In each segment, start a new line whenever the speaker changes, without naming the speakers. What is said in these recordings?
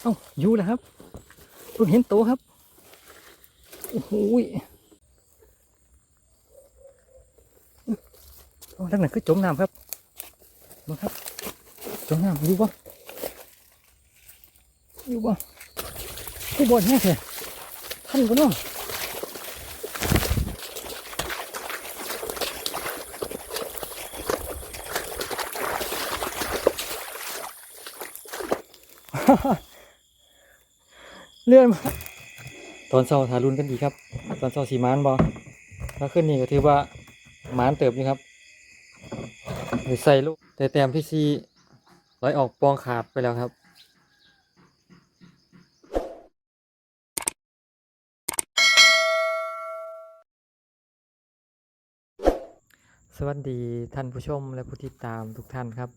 เอ้าอยู่แล้วครับเพิ่งเห็นโตครับ โอ้โหยเอาทางไหนคือจมน้ำครับมาครับจมน้ำอยู่ปะอยู่ปะผู้บอลแห้งเลยท่านก็น้องฮ่าฮ่า เลื่อนตอนเช้าทารุนกันดีครับ ตอนเช้าสีมานบอแล้วขึ้นนี่ก็ถือว่าหมานเติบอยู่ครับหรือใส่ลูกแต่แต้มที่ซีร้อยออกปองขาดไปแล้วครับสวัสดีท่านผู้ชมและผู้ติดตามทุกท่านครับ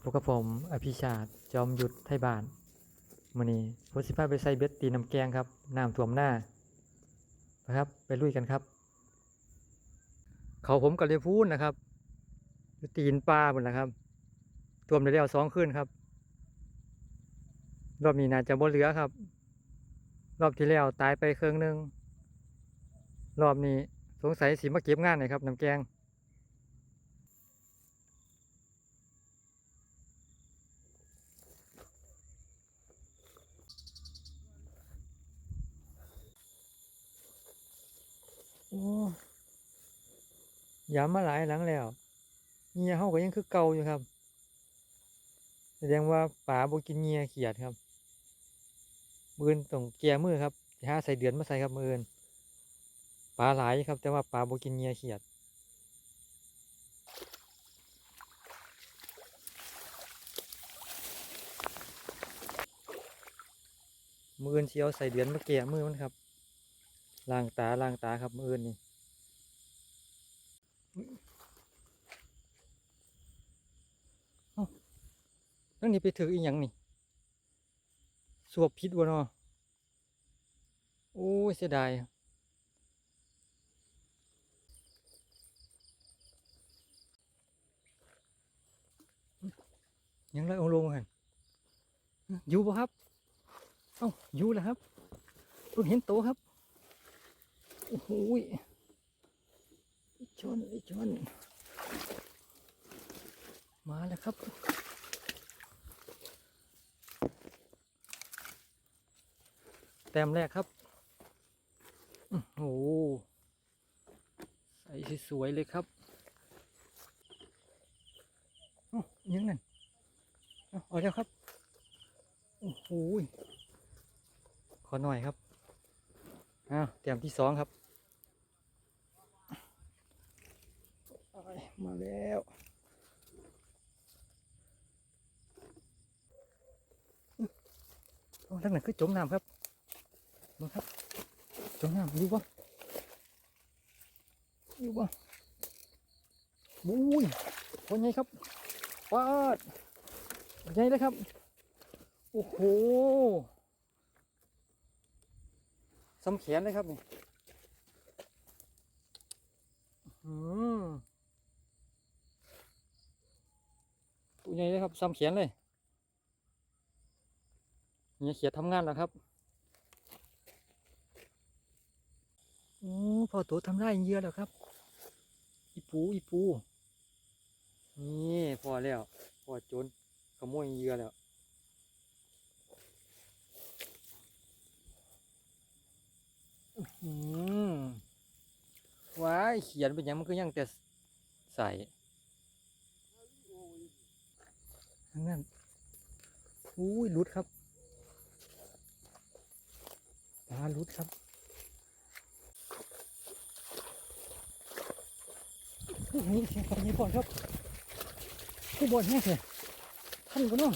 พบกับผมอภิชาติจอมยุทธไทยบาน มื่อนี้ผมสิพาไปใส่เบ็ดตีน้ำแกงครับน้ำท่วมหน้านะครับ ไปลุยกันครับ เขาผมกับเรียพูนนะครับตีนปลาหมดแล้วครับท่วมได้แล้วสองคืนครับ รอบนี้น่าจะบ่เหลือครับ รอบที่แล้วตายไปเครื่องหนึงรอบนี้สงสัยสีมาเก็บงานหน่อยครับน้ำแกง โอ้ยามมาหลายหลังแล้วเงียเฮาก็ยังคือเก่าอยู่ครับ แสดงว่าป่าบ่กินเงียเขียดครับมือนต้องแก้มือครับสิหาใส่เดือนมาใส่ครับมือนปลาหลายครับ แต่ว่าปลาบ่กินเงียเขียดมืออนสิเอาใส่เดือนมาแก้มือมันครับ ล้างตาล้างตาครับมืออนนี่เอ้าแล้วนี่ไปถืออีหยังนี่ สวบพิษวะเนาะโอ้ยเสียดายยังไรองลงหันอยู่ปะครับ เอ้าอยู่แล้วครับเพิ่งเห็นโตครับ โอ้โหยอีกชนอีกชน มาแล้วครับ แต้มแรกครับอื้อโอ้โห ใส่สวยเลยครับเอ้ยังนั่นเอาเอแล้วครับ โอ้โหยขอหน่อยครับอ้าวเตรียมที่สองครับอ้าย มาแล้วอื้อโอ้ทางนั้นคือจมน้ำครับมาครับจมน้ำอยู่ปะอยู่ปะบุ้ยคนใหญ่ครับปาดใหญ่เลยครับ โอ้โหซ้ำแขนเลยครับนี่อืม ตัวใหญ่เลยครับซ้ำแขนเลยเนี่ยเขียดทำงานแล้วครับโอ้พอตัวทำได้เยอะแล้วครับ อีปูอีปูนี่พอแล้วพอจนขโมยเยื่อแล้วอืมว้ายเขียนเป็นยังมันก็ยังแต่ใส่ ทางนั้นอุ้ยรุดครับปลารุดครับนี่เสียงปลาญี่ก่อนครับผู้บอลแห้งเลยท่านก็น้อง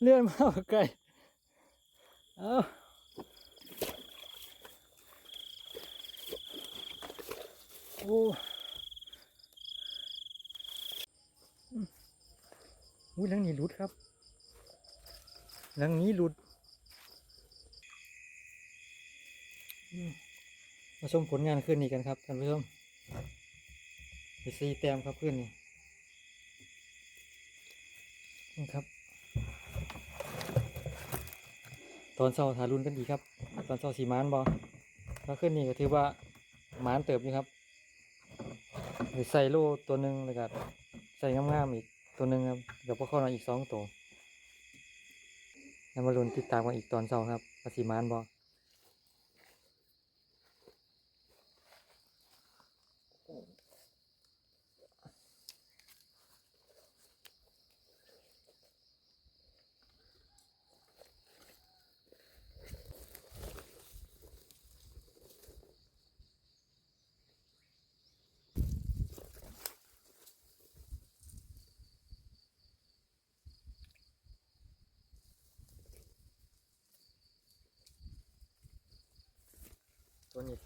เลื่อนมากไกลเอาโอ้อุ้ยหลังนี้หลุดครับหลังนี้หลุดมาชมผลงานคืนนี้กันครับท่านผู้ชมไปซีแต้มครับคืนนี้ นี่ครับ ตอนเศร้าทารุนกันดีครับ ตอนเศร้าสีมานบอแล้วขึ้นนี่ก็ถือว่ามานเติบอยู่ครับหรือใส่โลตัวหนึ่งเลยครับใส่งามๆอีกตัวหนึ่งครับเดี๋ยวพอเข้ามาอีกสองตัวแล้วมาลุ้นติดตามกันอีกตอนเศร้าครับภาสีมานบอ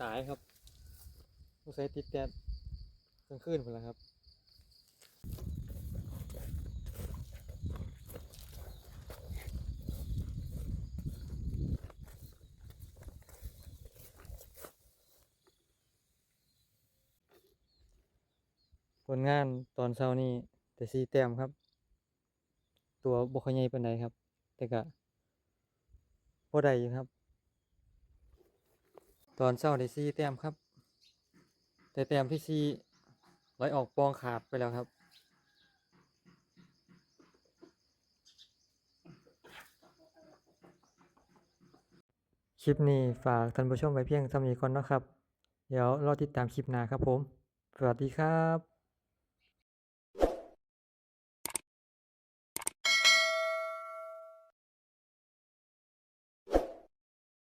สายครับต้องใส่ติดแดดกลางคืนไปแล้วครับผลงานตอนเช้านี้แต่สีแต้มครับ ตัวบกขยใหญ่ปานใดครับ แต่ก็พอได้อยู่ครับ ตอนเช้าได้ซีแต้มครับ แต่แต้มที่ซีไหลออกปองขาดไปแล้วครับ คลิปนี้ฝากท่านผู้ชมไว้เพียงเท่านี้ก่อนนะครับ เดี๋ยวรอติดตามคลิปหน้าครับผม สวัสดีครับ